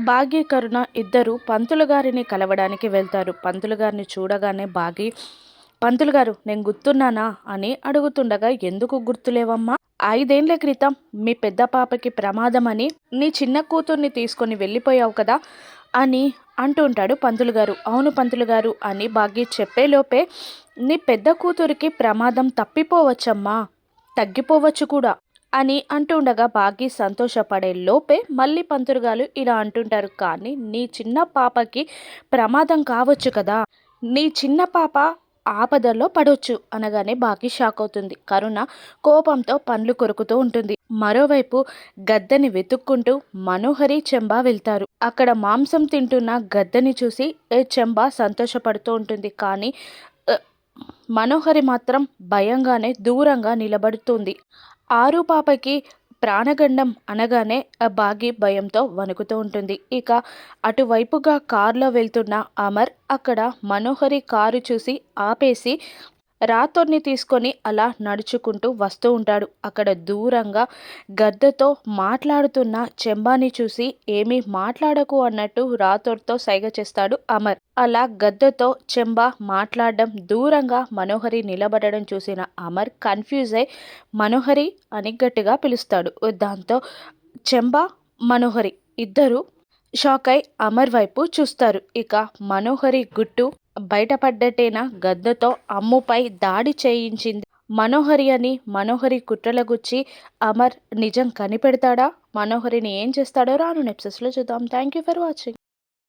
భాగ్య కరుణ ఇద్దరు పంతులు గారిని కలవడానికి వెళ్తారు. పంతులు గారిని చూడగానే బాగి పంతులు గారు నేను గుర్తున్నానా? అని అడుగుతుండగా ఎందుకు గుర్తులేవమ్మా? ఐదేండ్ల క్రితం మీ పెద్ద పాపకి ప్రమాదం అని నీ చిన్న కూతుర్ని తీసుకొని వెళ్ళిపోయావు కదా అని అంటుంటాడు పంతులు గారు. అవును పంతులు గారు అని భాగ్య చెప్పేలోపే నీ పెద్ద కూతురికి ప్రమాదం తప్పిపోవచ్చమ్మా తగ్గిపోవచ్చు కూడా. అని అంటుండగా బాగి సంతోషపడే లోపే మళ్ళీ పంతురుగాలు ఇలా అంటుంటారు కానీ నీ చిన్న పాపకి ప్రమాదం కావచ్చు కదా. నీ చిన్న పాప ఆపదలో పడవచ్చు అనగానే బాగి షాక్ అవుతుంది. కరుణ కోపంతో పండ్లు కొరుకుతూ ఉంటుంది. మరోవైపు గద్దని వెతుక్కుంటూ మనోహరి చెంబా వెళ్తారు. అక్కడ మాంసం తింటున్న గద్దని చూసి ఏ చెంబా సంతోషపడుతూ ఉంటుంది. కానీ మనోహరి మాత్రం భయంగానే దూరంగా నిలబడుతుంది. ఆరు పాపకి ప్రాణగండం అనగానే బాగి భయంతో వణుకుతూ ఉంటుంది. ఇక అటువైపుగా కారులో వెళ్తున్న అమర్ అక్కడ మనోహరి కారు చూసి ఆపేసి రాతోర్ని తీసుకొని అలా నడుచుకుంటూ వస్తూ ఉంటాడు. అక్కడ దూరంగా గద్దతో మాట్లాడుతున్న చెంబాని చూసి ఏమీ మాట్లాడకు అన్నట్టు రాతోర్తో సైగ చేస్తాడు అమర్. అలా గద్దతో చెంబా మాట్లాడడం దూరంగా మనోహరి నిలబడడం చూసిన అమర్ కన్ఫ్యూజ్ అయి మనోహరి అని గట్టిగా పిలుస్తాడు. దాంతో చెంబా మనోహరి ఇద్దరు షాక్ అయి అమర్ వైపు చూస్తారు. ఇక మనోహరి గుట్టు బయటపడ్డటేనా? గద్దతో అమ్ముపై దాడి చేయించింది మనోహరి అని మనోహరి కుట్రలగుచ్చి అమర్ నిజం కనిపెడతాడా? మనోహరిని ఏం చేస్తాడో రాను నెప్సెస్లో చూద్దాం. Thank you for watching.